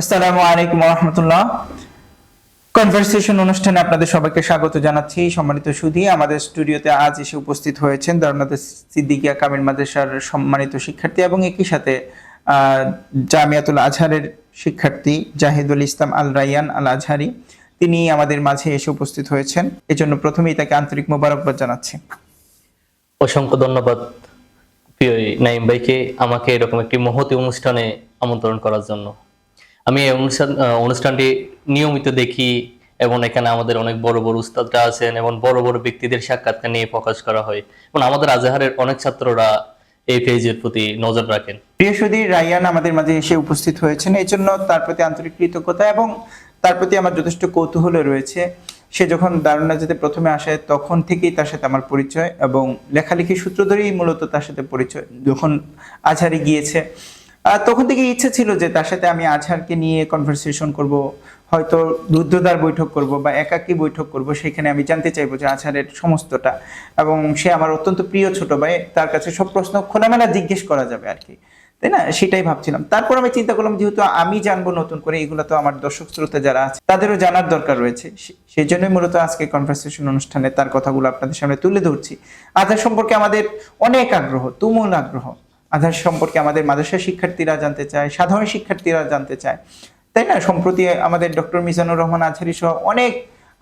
আসসালামু আলাইকুম রহমতুল্লাহ কনভারসেশন অনুষ্ঠানে আপনাদের সবাইকে স্বাগত জানাচ্ছি। সম্মানিত সুধী, আমাদের স্টুডিওতে আজ এসে উপস্থিত হয়েছেন দারুনাথ সিদ্দিকিয়া কামিল মাদ্রাসার সম্মানিত শিক্ষার্থী এবং একই সাথে জামিয়াতুল আজহারের শিক্ষার্থী জাহিদুল ইসলাম আল রাইয়ান আল আজহারি। তিনি আমাদের মাঝে এসে উপস্থিত হয়েছেন। এজন্য প্রথমেই তাকে আন্তরিক মোবারকবাদ জানাচ্ছি। অসংখ্য ধন্যবাদ প্রিয় নাইম ভাইকে আমাকে এরকম একটি মহতি অনুষ্ঠানে আমন্ত্রণ করার জন্য। আমি এই অনুষ্ঠান অনুষ্ঠানটি নিয়মিত দেখি এবং এখানে আমাদের অনেক বড় বড় উস্তাদরা আছেন এবং বড় বড় ব্যক্তিদের সাক্ষাৎকার নিয়ে প্রকাশ করা হয়। এবং আমাদের আজহারের অনেক ছাত্ররা এই পেজের প্রতি নজর রাখেন। প্রিয় সুধী, রাইয়ান আমাদের মাঝে এসে উপস্থিত হয়েছেন। এই জন্য তার প্রতি আন্তরিক কৃতজ্ঞতা এবং তার প্রতি আমার যথেষ্ট কৌতূহল রয়েছে। সে যখন দারুণাজাতে প্রথমে আসে, তখন থেকেই তার সাথে আমার পরিচয় এবং লেখালেখি সূত্র ধরেই মূলত তার সাথে পরিচয়। যখন আজহারে গিয়েছে তখন থেকে ইচ্ছে ছিল যে তার সাথে আমি আজহারকে নিয়ে কনভারসেশন করব, হয়তো রুদ্ধদ্বার বৈঠক করব বা একাকী বৈঠক করব, সেখানে আমি জানতে চাইব যে আজহারের সমস্তটা। এবং সে আমার অত্যন্ত প্রিয় ছোট ভাই, তার কাছে সব প্রশ্ন খোলামেলা জিজ্ঞেস করা যাবে আর কি। তাই না? সেটাই ভাবছিলাম। তারপর আমি চিন্তা করলাম, যেহেতু আমি জানব নতুন করে, এগুলো তো আমার দর্শক শ্রোতা যারা আছে, তাদেরও জানার দরকার রয়েছে। সেই জন্যই মূলত আজকে কনভারসেশন অনুষ্ঠানে তার কথাগুলো আপনাদের সামনে তুলে ধরছি। আধার সম্পর্কে আমাদের অনেক আগ্রহ, তুমুল আগ্রহ। আধার সম্পর্কে আমাদের মাদ্রাসা শিক্ষার্থীরা জানতে চায়, সাধারণ শিক্ষার্থীরা জানতে চায়। তাই না? সম্প্রতি আমাদের ডক্টর মিজানুর রহমান আজহারি সহ অনেক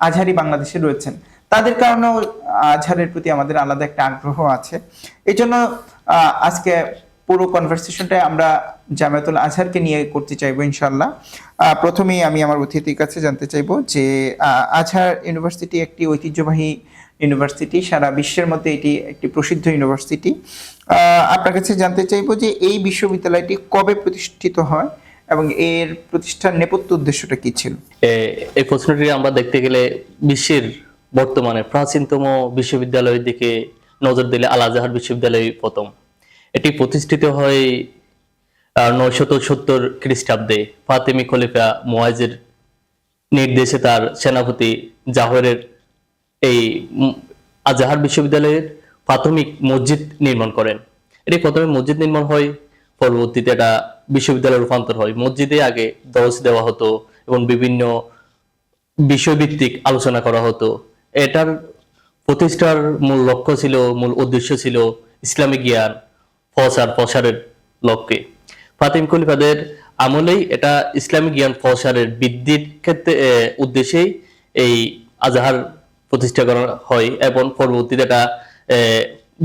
আজহারি বাংলাদেশে রয়েছেন। তাদের কারণেও আজহারের প্রতি আমাদের আলাদা একটা আগ্রহ আছে। এই জন্য আজকে পুরো কনভারসেশনটা আমরা জামায়াতুল আজহারকে নিয়ে করতে চাইব ইনশাল্লাহ প্রথমেই আমি আমার অতিথির কাছে জানতে চাইব যে আজহার ইউনিভার্সিটি একটি ঐতিহ্যবাহী ইউনিভার্সিটি, সারা বিশ্বের মধ্যে এটি একটি প্রসিদ্ধ ইউনিভার্সিটি। আপনার কাছে জানতে চাইব যে, এই বিশ্ববিদ্যালয়টি কবে প্রতিষ্ঠিত হয় এবং এর প্রতিষ্ঠার নেপথ্য উদ্দেশ্যটা কি ছিল? এই প্রশ্নটি আমরা দেখতে গেলে বিশ্বের বর্তমানে প্রাচীনতম বিশ্ববিদ্যালয়ের দিকে নজর দিলে আল আজহার বিশ্ববিদ্যালয় প্রথম। এটি প্রতিষ্ঠিত হয় নয়শত সত্তর খ্রিস্টাব্দে। ফাতেমি খলিফা মোয়াজের নির্দেশে তার সেনাপতি জাহরের এই আজাহার বিশ্ববিদ্যালয়ের প্রাথমিক মসজিদ নির্মাণ করেন। এটি প্রথমে মসজিদ নির্মাণ হয়, পরবর্তীতে এটা বিশ্ববিদ্যালয়ে রূপান্তর হয়। মসজিদে আগে দরজ দেওয়া হতো এবং বিভিন্ন বিষয়ভিত্তিক আলোচনা করা হতো। এটার প্রতিষ্ঠার মূল লক্ষ্য ছিল, মূল উদ্দেশ্য ছিল ইসলামিক জ্ঞান। প্রসার প্রসারের লক্ষ্যে। ফাতিম খলিফাদের আমলেই এটা ইসলামিক জ্ঞান প্রসারের বৃদ্ধির ক্ষেত্রে উদ্দেশ্যেই এই আজাহার প্রতিষ্ঠা করা হয় এবং পরবর্তীতে এটা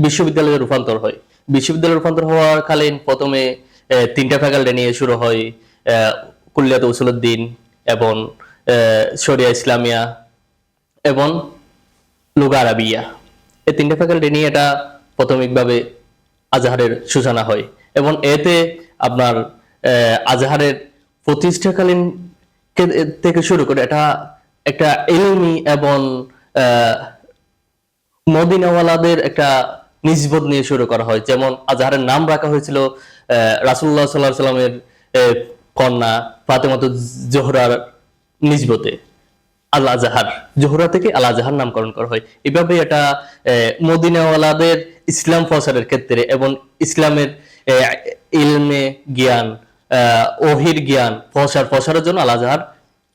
বিশ্ববিদ্যালয়ে রূপান্তর হয়। বিশ্ববিদ্যালয়ে রূপান্তর হওয়ার কালীন প্রথমে তিনটা ফ্যাকাল্টি নিয়ে শুরু হয় কুল্লিয়াত উসুলুদ্দিন এবং শরিয়া ইসলামিয়া এবং লুগা আরাবিয়া। এই তিনটা ফ্যাকাল্টি নিয়ে এটা প্রাথমিকভাবে আজাহারের সূচনা হয় এবং এতে আপনার আজাহারের প্রতিষ্ঠাকালীন থেকে শুরু করে এটা একটা এলমি এবং মদিনাওয়ালাদের একটা নিজবত নিয়ে শুরু করা হয়। যেমন আজহারের নাম রাখা হয়েছিল রাসুল্লাহ সাল্লাহ সাল্লামের কন্যা ফাতেমাত জোহরার নিজবতে আল আজহার জোহরা থেকে আল আজহার নামকরণ করা হয়। এভাবে এটা মদিনাওয়ালাদের ইসলাম প্রচারের ক্ষেত্রে এবং ইসলামের ইলমে জ্ঞান ওহির জ্ঞান প্রসার প্রসারের জন্য আল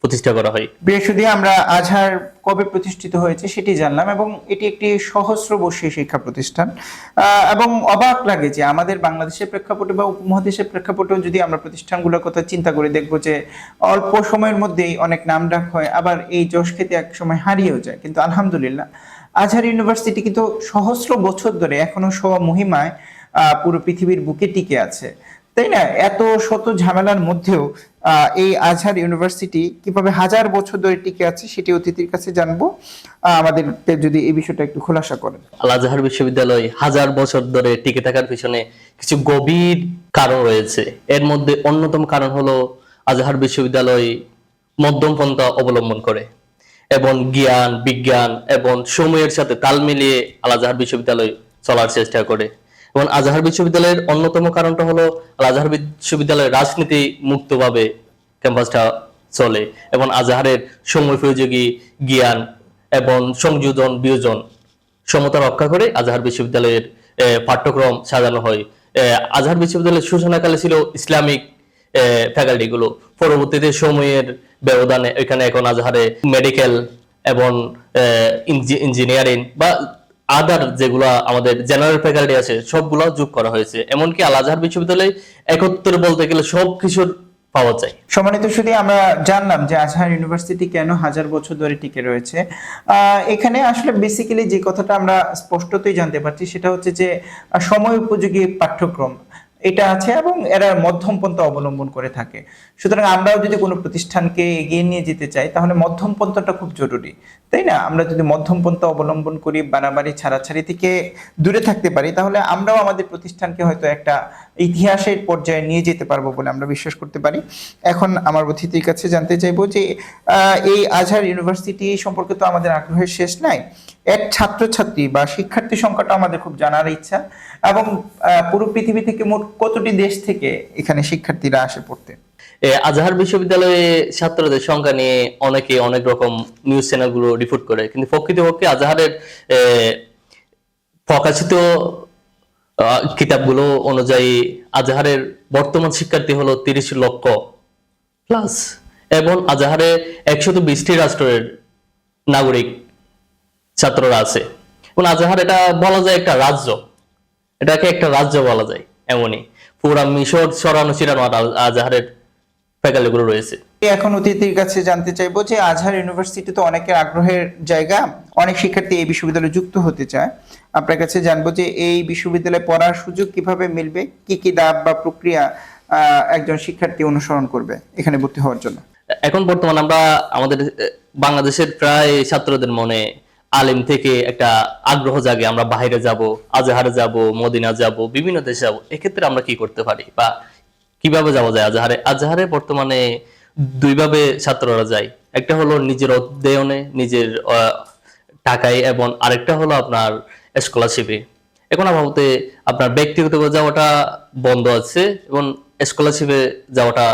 প্রতিষ্ঠা করা হয়। বৃহস্পতি আমরা আজহার কবে প্রতিষ্ঠিত হয়েছে সেটি জানলাম এবং এটি একটি সহস্রবর্ষী শিক্ষা প্রতিষ্ঠান। এবং অবাক লাগে যে আমাদের বাংলাদেশের প্রেক্ষাপটে বা উপমহাদেশের প্রেক্ষাপটেও যদি আমরা প্রতিষ্ঠানগুলোর কথা চিন্তা করে দেখব যে অল্প সময়ের মধ্যেই অনেক নাম ডাক হয়, আবার এই যশ খেতে এক সময় হারিয়েও যায়। কিন্তু আলহামদুলিল্লাহ আজহার ইউনিভার্সিটি কিন্তু সহস্র বছর ধরে এখনও স্ব মহিমায় পুরো পৃথিবীর বুকে টিকে আছে। তাই না? এত শত ঝামেলার মধ্যেও এই আজহার ইউনিভার্সিটি কীভাবে হাজার বছর ধরে টিকে আছে সেটি অতিথির কাছে জানব। আহ, আমাদেরকে যদি এই বিষয়টা একটু খোলাসা করেন। আল আজহার বিশ্ববিদ্যালয় হাজার বছর ধরে টিকে থাকার পিছনে কিছু গভীর কারণ রয়েছে। এর মধ্যে অন্যতম কারণ হলো আজহার বিশ্ববিদ্যালয় মধ্যম পন্থা অবলম্বন করে। এবং জ্ঞান, বিজ্ঞান এবং সময়ের সাথে তাল মিলিয়ে আল আজহার বিশ্ববিদ্যালয় চলার চেষ্টা করে। এবং আজহার বিশ্ববিদ্যালয়ের অন্যতম কারণটা হলো আল আজহার বিশ্ববিদ্যালয়ের রাজনীতি মুক্তভাবে ক্যাম্পাসটা চলে এবং আজহারের সময়োপযোগী জ্ঞান এবং সংযোজন, বিয়োজন সমতা রক্ষা করে আজহার বিশ্ববিদ্যালয়ের পাঠ্যক্রম সাজানো হয়। আজহার বিশ্ববিদ্যালয়ের সূচনাকালে ছিল ইসলামিক ফ্যাকাল্টি গুলো। পরবর্তীতে সময়ের ব্যবধানে এখানে এখন আজহারে মেডিকেল এবং ইঞ্জিনিয়ারিং বা আদার যেগুলা আমাদের জেনারেল ফ্যাকাল্টি আছে সবগুলো যোগ করা হয়েছে। এমনকি আল আজহার বিশ্ববিদ্যালয়ে একত্রে বলতে গেলে সব কিছুর পাওয়া যায়। সম্মানিত শুধু আমরা জানলাম যে আজহার ইউনিভার্সিটি কেন হাজার বছর ধরে টিকে রয়েছে। এখানে আসলে বেসিক্যালি যে কথাটা আমরা স্পষ্টতই জানতে পারছি, সেটা হচ্ছে যে সময় উপযোগী পাঠ্যক্রম। এটা আছে এবং এরা মধ্যম পন্থা অবলম্বন করে থাকে। সুতরাং আমরাও যদি কোনো প্রতিষ্ঠানকে এগিয়ে নিয়ে যেতে চাই, তাহলে মধ্যম পন্থাটা খুব জরুরি, তাই না? আমরা যদি মধ্যম পন্থা অবলম্বন করি, বাড়াবাড়ি, ছাড়াছাড়ি থেকে দূরে থাকতে পারি, তাহলে আমরাও আমাদের প্রতিষ্ঠানকে হয়তো একটা ইতিহাসের পর্যায়ে নিয়ে যেতে পারব বলে আমরা বিশ্বাস করতে পারি। এখন আমার অতিথির কাছে জানতে চাইব যে এই আজহার ইউনিভার্সিটি সম্পর্কে তো আমাদের আগ্রহের শেষ নাই। এক ছাত্রছাত্রী বা শিক্ষার্থী সংখ্যাটা আমাদের খুব জানার ইচ্ছা এবং পুরো পৃথিবী থেকে মোট কতটি দেশ থেকে এখানে শিক্ষার্থীরা আসে পড়তে? আজহার বিশ্ববিদ্যালয়ে ছাত্রদের সংখ্যা নিয়ে অনেকে অনেক রকম নিউজ চ্যানেলগুলো রিপোর্ট করে, কিন্তু প্রকৃতপক্ষে আজহারের প্রকাশিত কিতাবগুলো অনুযায়ী আজহারের বর্তমান শিক্ষার্থী হলো তিরিশ লক্ষ প্লাস এবং আজহারে একশত বিশটি রাষ্ট্রের নাগরিক ছাত্ররা আছে। এবং আজহার এটা বলা যায় একটা রাজ্য। এটাকে একটা রাজ্য বলা যায় এমনই। পুরা মিশর সরানো চিরানো আজহারের ফ্যাকাল্টিগুলো রয়েছে। এখন অতিথির কাছে জানতে চাইব যে আজহার ইউনিভার্সিটি তো অনেকের আগ্রহের জায়গা। অনেক শিক্ষার্থী এই বিশ্ববিদ্যালয়ে যুক্ত হতে চায়। আপনার কাছে জানব যে এই বিশ্ববিদ্যালয়ে পড়ার সুযোগ কীভাবে মিলবে? কি কি দাব বা প্রক্রিয়া একজন শিক্ষার্থী অনুসরণ করবে এখানে ভর্তি হওয়ার জন্য? এখন বর্তমানে আমরা আমাদের বাংলাদেশের প্রায় ছাত্রদের মনে আলিম থেকে একটা আগ্রহ জাগে আমরা বাইরে যাব আজহারে যাব মদিনা যাব বিভিন্ন দেশে যাব। এক্ষেত্রে আমরা কি করতে পারি? বা কীভাবে যাওয়া যায় আজহারে? আজহারে বর্তমানে দুইভাবে ছাত্ররা যায়। একটা হলো নিজের অধ্যয়নে নিজের টাকায় এবং আরেকটা হলো আপনার স্কলারশিপে এখন আপাতত আপনার ব্যক্তিগতভাবে যাওয়াটা বন্ধ আছে এবং স্কলারশিপে যাওয়াটা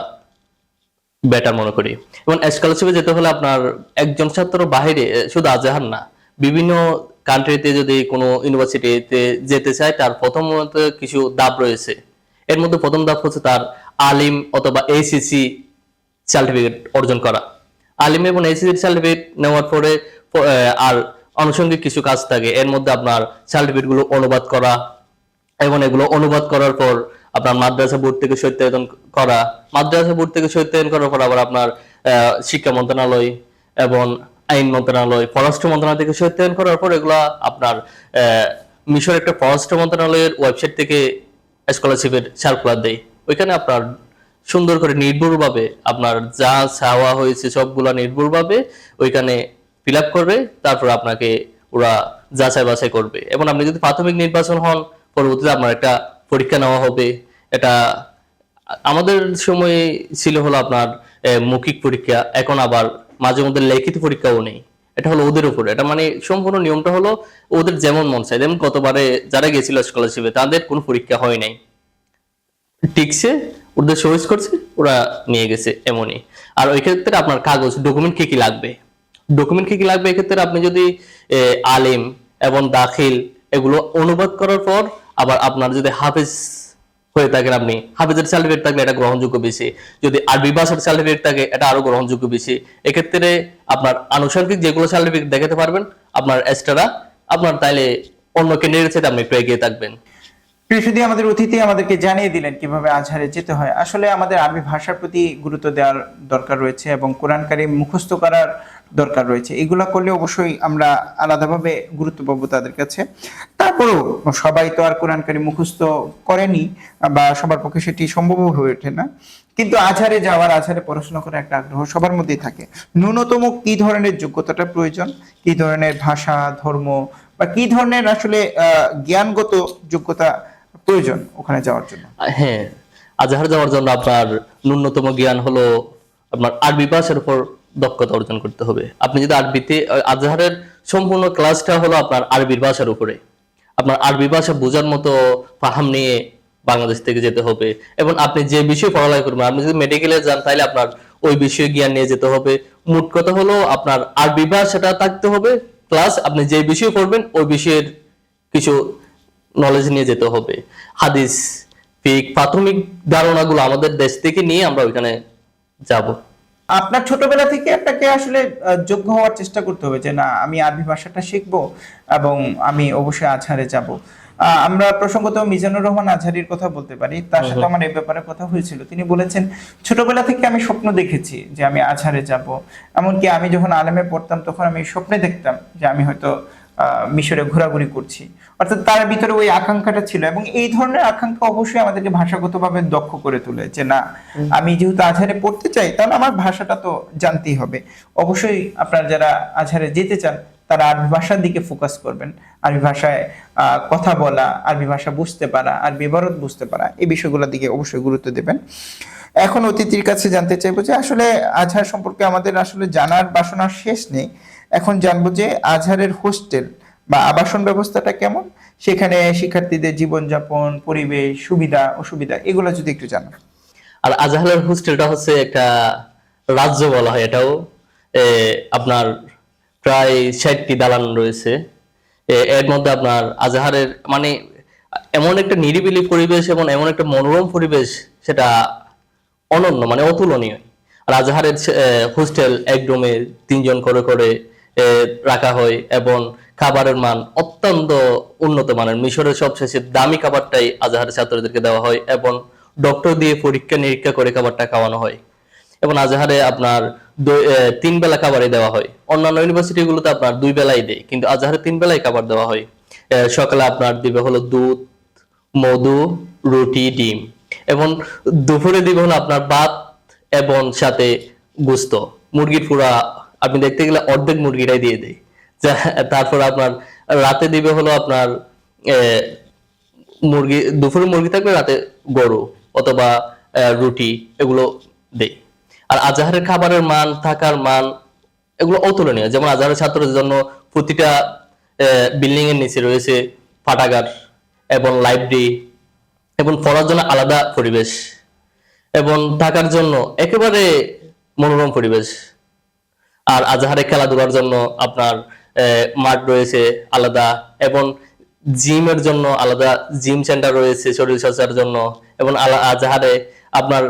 বেটার মনে করি। এবং স্কলারশিপে যেতে হলে আপনার একজন ছাত্র বাইরে এ, শুধু আজহার না বিভিন্ন কান্ট্রিতে যদি কোনো ইউনিভার্সিটিতে যেতে চায়, তার প্রথমত কিছু ধাপ রয়েছে। এর মধ্যে প্রথম ধাপ হচ্ছে তার আলিম অথবা এসিসি সার্টিফিকেট অর্জন করা। আলিম এবং এসিসি সার্টিফিকেট নেওয়ার পরে আর আনুষঙ্গিক কিছু কাজ থাকে। এর মধ্যে আপনার সার্টিফিকেটগুলো অনুবাদ করা এবং এগুলো অনুবাদ করার পর আপনার মাদ্রাসা বোর্ড থেকে সত্যায়ন করা। মাদ্রাসা বোর্ড থেকে সত্যায়ন করার পর আবার আপনার শিক্ষা মন্ত্রণালয় এবং আইন মন্ত্রণালয়, পররাষ্ট্র মন্ত্রণালয় থেকে সত্যায়ন করার পর এগুলা আপনার মিশর একটা পররাষ্ট্র মন্ত্রণালয়ের ওয়েবসাইট থেকে স্কলারশিপের সার্কুলার দেয়। ওইখানে আপনার সুন্দর করে নির্ভুলভাবে আপনার যা চাওয়া হয়েছে সবগুলা নির্ভুলভাবে ওইখানে ফিল করবে, তারপর আপনাকে ওরা যাচাই বাছাই করবে। এবং আপনি যদি প্রাথমিক নির্বাচন হন, পরবর্তীতে আপনার একটা পরীক্ষা নেওয়া হবে। এটা আমাদের সময়ে ছিল হলো আপনার মৌখিক পরীক্ষা, এখন আবার মাঝে মধ্যে লিখিত পরীক্ষাও নেই। এটা হলো ওদের উপরে। এটা মানে সম্পূর্ণ নিয়মটা হলো ওদের যেমন মন চায়। যেমন গতবারে যারা গেছিল স্কলারশিপে তাদের কোনো পরীক্ষা হয় নাই। টিকছে, ওদের সহিস করছে, ওরা নিয়ে গেছে এমনই। আর ওই ক্ষেত্রে আপনার কাগজ ডকুমেন্ট কি কি লাগবে? ডকুমেন্ট কি কি লাগবে? এক্ষেত্রে আপনি যদি আলিম এবং দাখিল এগুলো অনুবাদ করার পর আবার আপনার যদি হাফেজ হয়ে থাকেন আপনি। হাফিজের সার্টিফিকেট থাকলে এটা গ্রহণযোগ্য বেশি। যদি আরবি ভাষার সার্টিফিকেট থাকে, এটা আরও গ্রহণযোগ্য বেশি। এক্ষেত্রে আপনার আনুষঙ্গিক যেগুলো সার্টিফিকেট দেখাতে পারবেন, আপনার এক্সট্রা আপনার তাইলে অন্য ক্যান্ডিডেট সাথে আপনি একটু এগিয়ে থাকবেন। প্রিয়সুদী আমাদের অতিথি আমাদেরকে জানিয়ে দিলেন কীভাবে আজহারে যেতে হয়। আসলে আমাদের আরবি ভাষার প্রতি গুরুত্ব দেওয়ার দরকার রয়েছে এবং কোরআন কারিম মুখস্থ করার দরকার রয়েছে। এগুলা করলে অবশ্যই আমরা আলাদাভাবে গুরুত্ব পাবো তাদের কাছে। তারপরেও সবাই তো আর কোরআন কারিম মুখস্থ করেনি বা সবার পক্ষে সেটি সম্ভব হয়ে ওঠে না। কিন্তু আজহারে যাওয়ার, আজহারে পড়াশোনা করার একটা আগ্রহ সবার মধ্যেই থাকে। ন্যূনতম কি ধরনের যোগ্যতাটা প্রয়োজন? কি ধরনের ভাষা, ধর্ম বা কি ধরনের আসলে জ্ঞানগত যোগ্যতা প্রয়োজন ওখানে যাওয়ার জন্য। হ্যাঁ আজহার যাওয়ার জন্য আপনার ন্যূনতম জ্ঞান হলো আপনার আরবি ভাষার উপর দক্ষতা অর্জন করতে হবে। আপনি যদি আরবিতে আজহারের সম্পূর্ণ ক্লাসটা হলো আপনার আরবির ভাষার উপরে। আপনার আরবি ভাষা বোঝার মতো ফাহাম নিয়ে বাংলাদেশ থেকে যেতে হবে এবং আপনি যে বিষয়ে পড়ালেখা করবেন, আপনি যদি মেডিকেলে যান তাহলে আপনার ওই বিষয়ে জ্ঞান নিয়ে যেতে হবে। মোট কথা হলো আপনার আরবি ভাষাটা থাকতে হবে প্লাস আপনি যে বিষয়ে পড়বেন, ওই বিষয়ের কিছু নলেজ নিয়ে যেতে হবে। হাদিস প্রাথমিক প্রাথমিক ধারণাগুলো আমাদের দেশ থেকে নিয়ে আমরা ওইখানে যাব। আপনার ছোটবেলা থেকে আপনাকে আসলে যোগ্য হওয়ার চেষ্টা করতে হবে যে না আমি আরবি ভাষাটা শিখব এবং আমি অবশ্যই আজহারে যাব। আমরা প্রসঙ্গত মিজানুর রহমান আজহারির কথা বলতে পারি। তার সাথে আমার এই ব্যাপারে কথা হয়েছিল। তিনি বলেছেন ছোটবেলা থেকে আমি স্বপ্ন দেখেছি যে আমি আজহারে যাব। এমনকি আমি যখন আলেমে পড়তাম তখন আমি স্বপ্নে দেখতাম যে আমি হয়তো মিশরে ঘোরাঘুরি করছি। অর্থাৎ তার ভিতরে ওই আকাঙ্ক্ষাটা ছিল এবং এই ধরনের আকাঙ্ক্ষা অবশ্যই আমাদেরকে ভাষাগতভাবে দক্ষ করে তোলে যে না আমি যেহেতু আজহারে পড়তে চাই তাহলে আমার ভাষাটা তো জানতেই হবে। অবশ্যই আপনার যারা আজহারে যেতে চান তারা আরবি ভাষার দিকে ফোকাস করবেন। আরবি ভাষায় আহ, কথা বলা আরবি ভাষা বুঝতে পারা আরবি ইবারত বুঝতে পারা এই বিষয়গুলোর দিকে অবশ্যই গুরুত্ব দেবেন। এখন অতিথির কাছে জানতে চাইব যে আসলে আজহার সম্পর্কে আমাদের আসলে জানার বাসনার শেষ নেই। এখন জানব যে আজহারের হোস্টেল বা আবাসন ব্যবস্থাটা কেমন? সেখানে শিক্ষার্থীদের জীবনযাপন, পরিবেশ, সুবিধা, অসুবিধা, এগুলো যদি একটু জানান। আর আজহারের হোস্টেলটা হচ্ছে একটা রাজ্য বলা হয়, এটাও আপনার প্রায় ষাটটি দালান রয়েছে। এর মধ্যে আপনার আজহারের মানে এমন একটা নিরিবিলি পরিবেশ এবং এমন একটা মনোরম পরিবেশ, সেটা অনন্য মানে অতুলনীয়। আর আজহারের হোস্টেল এক রুমে তিনজন করে করে রাখা হয় এবং খাবারের মান অত্যন্ত উন্নত মানের। মিশরের সবশেষে দামি খাবারটাই আজহারের ছাত্রদেরকে দেওয়া হয় এবং ডক্টর দিয়ে পরীক্ষা নিরীক্ষা করে খাবারটা খাওয়ানো হয়। এবং আজহারে আপনার তিন বেলা খাবারই দেওয়া হয়। অন্যান্য ইউনিভার্সিটি গুলোতে আপনার দুই বেলাই দেয়, কিন্তু আজহারে তিন বেলাই খাবার দেওয়া হয়। সকালে আপনার দিবে হলো দুধ, মধু, রুটি, ডিম। এবং দুপুরে দিবে হলো আপনার ভাত এবং সাথে গুস্ত। মুরগির পুরা, আপনি দেখতে গেলে অর্ধেক মুরগিটাই দিয়ে দেয়। তারপর আপনার রাতে দিবে হলো আপনার মুরগি, দুপুরে মুরগি থাকবে, রাতে গরু অথবা রুটি, এগুলো দেই। আর আজহারের খাবারের মান, থাকার মান, এগুলো অতুলনীয়। যেমন আজহারের ছাত্রদের জন্য প্রতিটা বিল্ডিং এর নিচে রয়েছে পাঠাগার এবং লাইব্রেরি এবং পড়ার জন্য আলাদা পরিবেশ এবং থাকার জন্য একেবারে মনোরম পরিবেশ। আর আজহারে খেলাধুলার জন্য আপনার মাঠ রয়েছে আলাদা এবং জিমের জন্য আলাদা জিম সেন্টার রয়েছে শরীর চর্চার জন্য এবং আজহারে আপনার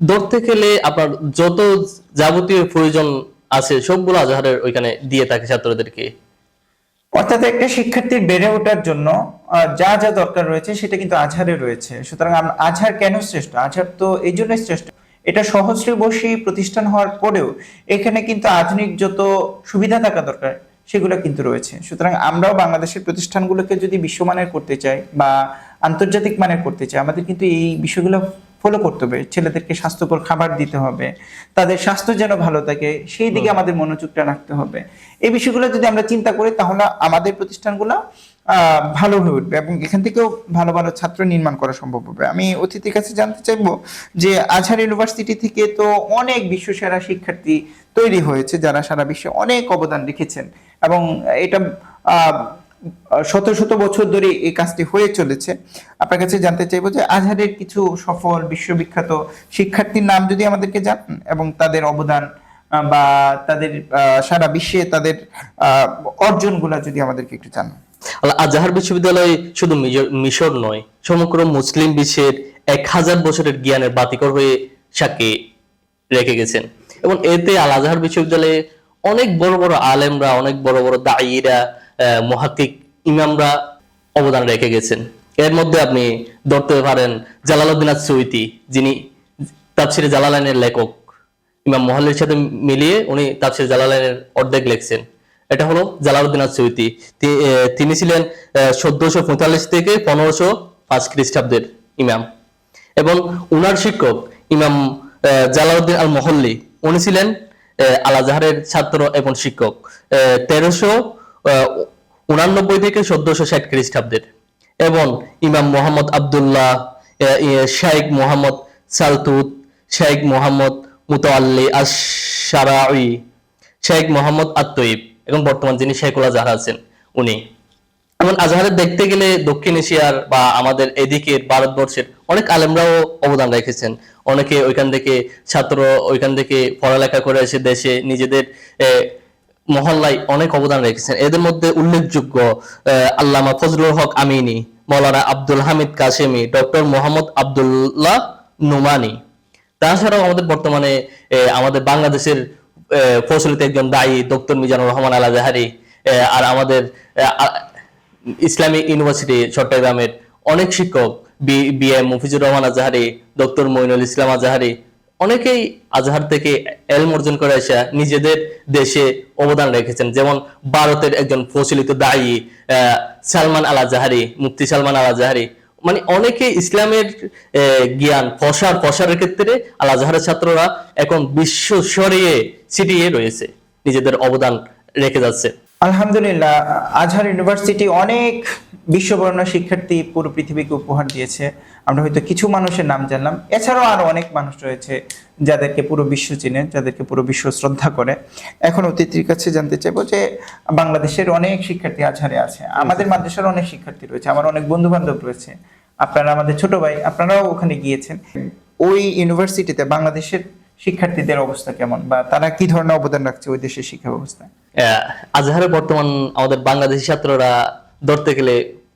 ধরতে গেলে আপনার যত যাবতীয় প্রয়োজন আছে সবগুলো আজহারের ওইখানে দিয়ে থাকে ছাত্রদেরকে। অর্থাৎ একটা শিক্ষার্থীর বেড়ে ওঠার জন্য যা যা দরকার রয়েছে সেটা কিন্তু আজহারে রয়েছে। সুতরাং আজহার কেন শ্রেষ্ঠ? আজহার তো এই জন্যই শ্রেষ্ঠ। এটা সহস্রবর্ষী প্রতিষ্ঠান হওয়ার পরেও এখানে কিন্তু আধুনিক যত সুবিধা থাকা দরকার সেগুলো কিন্তু রয়েছে। সুতরাং আমরাও বাংলাদেশের প্রতিষ্ঠানগুলোকে যদি বিশ্বমানের করতে চাই বা আন্তর্জাতিক মানের করতে চাই আমাদের কিন্তু এই বিষয়গুলো ফলো করতে হবে। ছেলেদেরকে স্বাস্থ্যকর খাবার দিতে হবে তাদের স্বাস্থ্য যেন ভালো থাকে সেই দিকে আমাদের মনোযোগটা রাখতে হবে। এই বিষয়গুলো যদি আমরা চিন্তা করি তাহলে আমাদের প্রতিষ্ঠানগুলো ভালো হয়ে উঠবে এবং এখান থেকেও ভালো ভালো ছাত্র নির্মাণ করা সম্ভব হবে। আমি অতিথির কাছে জানতে চাইব যে আজহার ইউনিভার্সিটি থেকে তো অনেক বিশ্বসেরা শিক্ষার্থী তৈরি হয়েছে যারা সারা বিশ্বে অনেক অবদান রেখেছেন এবং এটা শত শত বছর ধরে এই কাজটি হয়ে চলেছে। আপনার কাছে জানতে চাইব যে আজহারের কিছু সফল বিশ্ববিখ্যাত শিক্ষার্থীর নাম যদি আমাদেরকে জানান এবং তাদের অবদান বা তাদের সারা বিশ্বে তাদের অর্জনগুলা যদি আমাদেরকে একটু জানান। আজহার বিশ্ববিদ্যালয় শুধু মিশর নয়, সমগ্র মুসলিম বিশ্বের এক হাজার বছরের জ্ঞানের বাতিকর হয়ে সাক্ষী রেখে গেছেন। এবং এতে আল আজহার বিশ্ববিদ্যালয়ে অনেক বড় বড় আলেমরা, অনেক বড় বড় দায়ীরা মহাকিক ইমামরা অবদান রেখে গেছেন। এর মধ্যে আপনি ধরতে পারেন জালালউদ্দিন সুইতি যিনি তাফসিরে জালালাইনের লেখক। ইমাম মহল্লের সাথে মিলিয়ে উনি তাফসির জালালাইনের অর্ধেক লিখছেন। এটা হলো জালালউদ্দিন সুইতি তিনি ছিলেন চোদ্দশো পঁয়তাল্লিশ থেকে পনেরোশো পাঁচ খ্রিস্টাব্দের ইমাম। এবং উনার শিক্ষক ইমাম জালালউদ্দিন আল মহল্লি উনি ছিলেন আহ, আল আজহারের ছাত্র এবং শিক্ষক। তেরোশো উনানব্বই থেকে চোদ্দশো ষাট খ্রিস্টাব্দের। এবং ইমাম মোহাম্মদ আবদুল্লাহ ইয়ে, মোহাম্মদ সালতুত শেখ মোহাম্মদ মুতাল্লি আশ-শারাঈ শেখ মোহাম্মদ আত্তইব এবং বর্তমান যিনি শেখুল আজহার আছেন, উনি। যেমন আজহারের দেখতে গেলে দক্ষিণ এশিয়ার বা আমাদের এদিকে ভারতবর্ষের অনেক আলেমরাও অবদান রেখেছেন। অনেকে ওইখান থেকে ছাত্র, ওইখান থেকে পড়ালেখা করে এসে দেশে নিজেদের মহল্লায় অনেক অবদান রেখেছেন। এদের মধ্যে উল্লেখযোগ্য আল্লামা ফজলুল হক আমিনী, মৌলানা আব্দুল হামিদ কাশেমি, ডক্টর মোহাম্মদ আব্দুল্লাহ নুমানি। তাছাড়াও আমাদের বর্তমানে আমাদের বাংলাদেশের প্রচলিত একজন দায়ী ডক্টর মিজানুর রহমান আল আজাহারি এ, আর আমাদের ইসলামিক ইউনিভার্সিটি চট্টগ্রামের অনেক শিক্ষক B M Mufizur Rahman Azhari doctor Moinul Islam Azhari অনেকেই আজহার থেকে এলম অর্জন করে এসে নিজেদের দেশে অবদান রেখেছেন। যেমন ভারতের একজন প্রচলিত দায়ী সালমান আল আজাহারি মুফতি সালমান আল আজাহারি মানে অনেকে ইসলামের জ্ঞান, প্রসার, প্রসারের ক্ষেত্রে আল আজহারের ছাত্ররা এখন বিশ্ব সরিয়ে ছিটিয়ে রয়েছে, নিজেদের অবদান রেখে যাচ্ছে। আলহামদুলিল্লাহ, আজহার ইউনিভার্সিটি অনেক বিশ্ববর্ণ শিক্ষার্থী পুরো পৃথিবীকে উপহার দিয়েছে। আমরা হয়তো কিছু মানুষের নাম জানলাম, এছাড়াও আরও অনেক মানুষ রয়েছে যাদেরকে পুরো বিশ্ব চিনে, যাদেরকে পুরো বিশ্ব শ্রদ্ধা করে। এখন অতিথির কাছে জানতে চাইব যে বাংলাদেশের অনেক শিক্ষার্থী আজহারে আছে, আমাদের মাদ্রাসার অনেক শিক্ষার্থী রয়েছে, আমার অনেক বন্ধু বান্ধব রয়েছে। আপনারা আমাদের ছোট ভাই, আপনারাও ওখানে গিয়েছেন। ওই ইউনিভার্সিটিতে, বাংলাদেশের শিক্ষার্থীদের অবস্থা কেমন? বা তারা কি ধরনের অবদান রাখছে ওই দেশের শিক্ষা ব্যবস্থায়? আহ, আজহারের বর্তমান আমাদের বাংলাদেশি ছাত্ররা ধরতে গেলে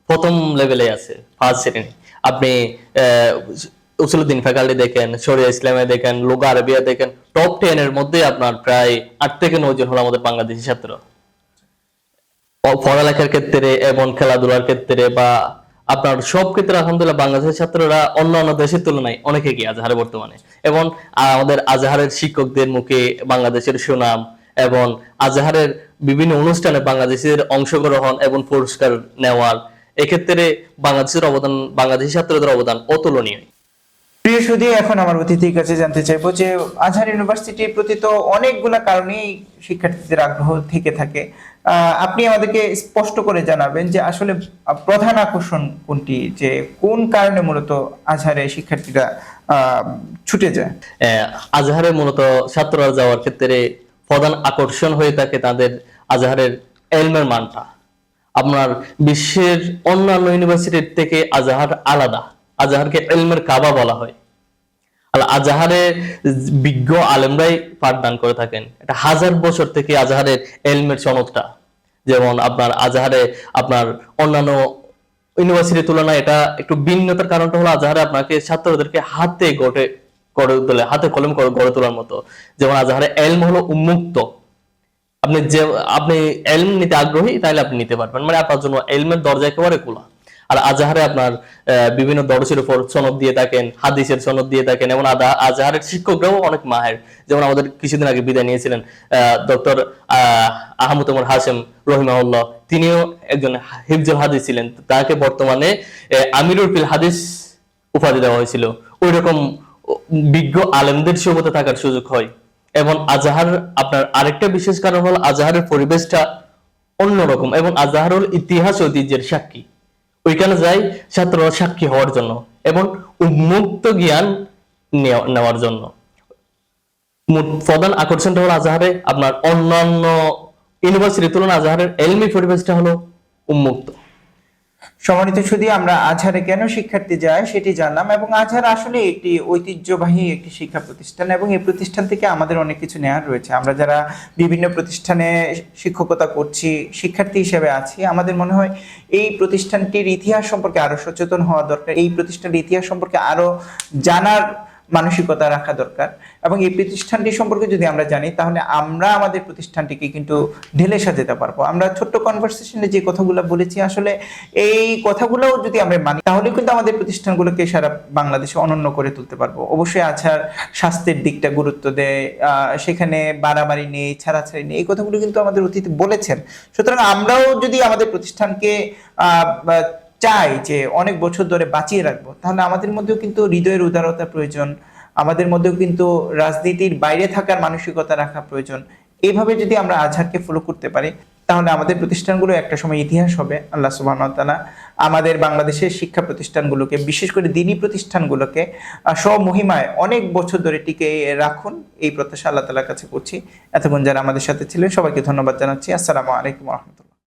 প্রথম লেভেলে আছে ফার্স্ট শ্রেণি। আপনি উসুলুদ্দিন ফ্যাকাল্টি দেখেন শরিয়া ইসলামে দেখেন লোগা আরবিয়া দেখেন টপ টেন এর মধ্যে আপনার প্রায় আট থেকে নয় জন হলো আমাদের বাংলাদেশি ছাত্র। পড়ালেখার ক্ষেত্রে এবং খেলাধুলার ক্ষেত্রে বা আপনার সব ক্ষেত্রে আলহামদুলিল্লাহ বাংলাদেশের ছাত্ররা অন্য অন্য দেশের তুলনায় অনেক এগিয়ে আজহারে বর্তমানে। এবং আমাদের আজহারের শিক্ষকদের মুখে বাংলাদেশের সুনাম এবং আজহারের বিভিন্ন অনুষ্ঠানে বাংলাদেশের অংশগ্রহণ এবং পুরস্কার নেওয়ার এক্ষেত্রে বাংলাদেশের অবদান, বাংলাদেশি ছাত্রদের অবদান অতুলনীয়। প্রিয় সুদী এখন আমার অতিথির কাছে জানতে চাইব যে আজহার ইউনিভার্সিটির প্রতি তো অনেকগুলা কারণেই শিক্ষার্থীদের আগ্রহ থেকে থাকে। আপনি আমাদেরকে স্পষ্ট করে জানাবেন যে আসলে প্রধান আকর্ষণ কোনটি? যে কোন কারণে মূলত আজহারে শিক্ষার্থীরা ছুটে যায়? আজহারে মূলত ছাত্ররা যাওয়ার ক্ষেত্রে প্রধান আকর্ষণ হয়ে থাকে তাদের আজহারের এলমের মানটা। আপনার বিশ্বের অন্যান্য ইউনিভার্সিটির থেকে আজহার আলাদা। আজহারকে এলমের কাবা বলা হয়। আর আজহারে বিজ্ঞ আলেমরাই পাঠদান করে থাকেন। এটা হাজার বছর থেকে আজহারের এলমের সনদটা। যেমন আপনার আজহারে আপনার অন্যান্য ইউনিভার্সিটির তুলনায় এটা একটু ভিন্নতার কারণটা হলো আজহারে আপনাকে ছাত্রদেরকে হাতে গড়ে গড়ে তোলে, হাতে কলম গড়ে তোলার মতো। যেমন আজহারে এলম হলো উন্মুক্ত। আপনি যে, আপনি এলম নিতে আগ্রহী তাহলে আপনি নিতে পারবেন। মানে আপনার জন্য এলমের দরজা একেবারে খোলা। আর আজহারে আপনার বিভিন্ন দরসের উপর সনদ দিয়ে থাকেন, হাদিসের সনদ দিয়ে থাকেন আদা- আজহারের শিক্ষকরাও অনেক মাহের। যেমন আমাদের কিছুদিন আগে বিদায় নিয়েছিলেন ডক্টর আহমদ উমর হাসেম রহিমাউল্লাহ তিনিও একজন হিফজুল হাদিস ছিলেন। তাকে বর্তমানে আমিরুল ফিল হাদিস উপাধি দেওয়া হয়েছিল। ওই রকম বিজ্ঞ আলেমদের সোবতে থাকার সুযোগ হয়। এবং আজাহার, আপনার আরেকটা বিশেষ কারণ হল আজাহারের পরিবেশটা অন্যরকম এবং আজাহার হল ইতিহাস ঐতিহ্যের সাক্ষী। ওইখানে যাই ছাত্ররা সাক্ষী হওয়ার জন্য এবং উন্মুক্ত জ্ঞান নেওয়া- নেওয়ার জন্য। প্রধান আকর্ষণটা হলো আজহারে আপনার অন্যান্য ইউনিভার্সিটির তুলনায় আজহারের এলমি পরিবেশটা হলো উন্মুক্ত। সম্মানিত শুধু আমরা আজহারে কেন শিক্ষার্থী যায় সেটি জানলাম এবং আজহার আসলে একটি ঐতিহ্যবাহী একটি শিক্ষা প্রতিষ্ঠান এবং এই প্রতিষ্ঠান থেকে আমাদের অনেক কিছু নেওয়ার রয়েছে। আমরা যারা বিভিন্ন প্রতিষ্ঠানে শিক্ষকতা করছি, শিক্ষার্থী হিসেবে আছি, আমাদের মনে হয় এই প্রতিষ্ঠানটির ইতিহাস সম্পর্কে আরও সচেতন হওয়া দরকার, এই প্রতিষ্ঠানের ইতিহাস সম্পর্কে আরও জানার মানসিকতা রাখা দরকার। এবং এই প্রতিষ্ঠানটি সম্পর্কে যদি আমরা জানি, তাহলে আমরা আমাদের প্রতিষ্ঠানটিকে কিন্তু ঢেলে সাজাতে পারব। আমরা ছোট্ট কনভারসেশনে যে কথাগুলো বলেছি, আসলে এই কথাগুলোও যদি আমরা মানি তাহলে কিন্তু আমাদের প্রতিষ্ঠানগুলোকে সারা বাংলাদেশে অনন্য করে তুলতে পারব। অবশ্যই আছাড় স্বাস্থ্যের দিকটা গুরুত্ব দেয় সেখানে বাড়াবাড়ি নেই, ছাড়াছাড়ি নেই, এই কথাগুলো কিন্তু আমাদের অতীতে বলেছেন। সুতরাং আমরাও যদি আমাদের প্রতিষ্ঠানকে চাই যে অনেক বছর ধরে বাঁচিয়ে রাখব, তাহলে আমাদের মধ্যেও কিন্তু হৃদয়ের উদারতা প্রয়োজন, আমাদের মধ্যেও কিন্তু রাজনীতির বাইরে থাকার মানসিকতা রাখা প্রয়োজন। এইভাবে যদি আমরা আজহারকে ফলো করতে পারি, তাহলে আমাদের প্রতিষ্ঠানগুলো একটা সময় ইতিহাস হবে, আল্লাহ সুবাহ তাআলা আমাদের বাংলাদেশের শিক্ষা প্রতিষ্ঠানগুলোকে, বিশেষ করে দিনী প্রতিষ্ঠানগুলোকে স্বমহিমায় অনেক বছর ধরে টিকে রাখুন। এই প্রত্যাশা আল্লাহ তালার কাছে করছি। এতক্ষণ যারা আমাদের সাথে ছিলেন, সবাইকে ধন্যবাদ জানাচ্ছি। আসসালামু আলাইকুম রহমতুল্লাহ।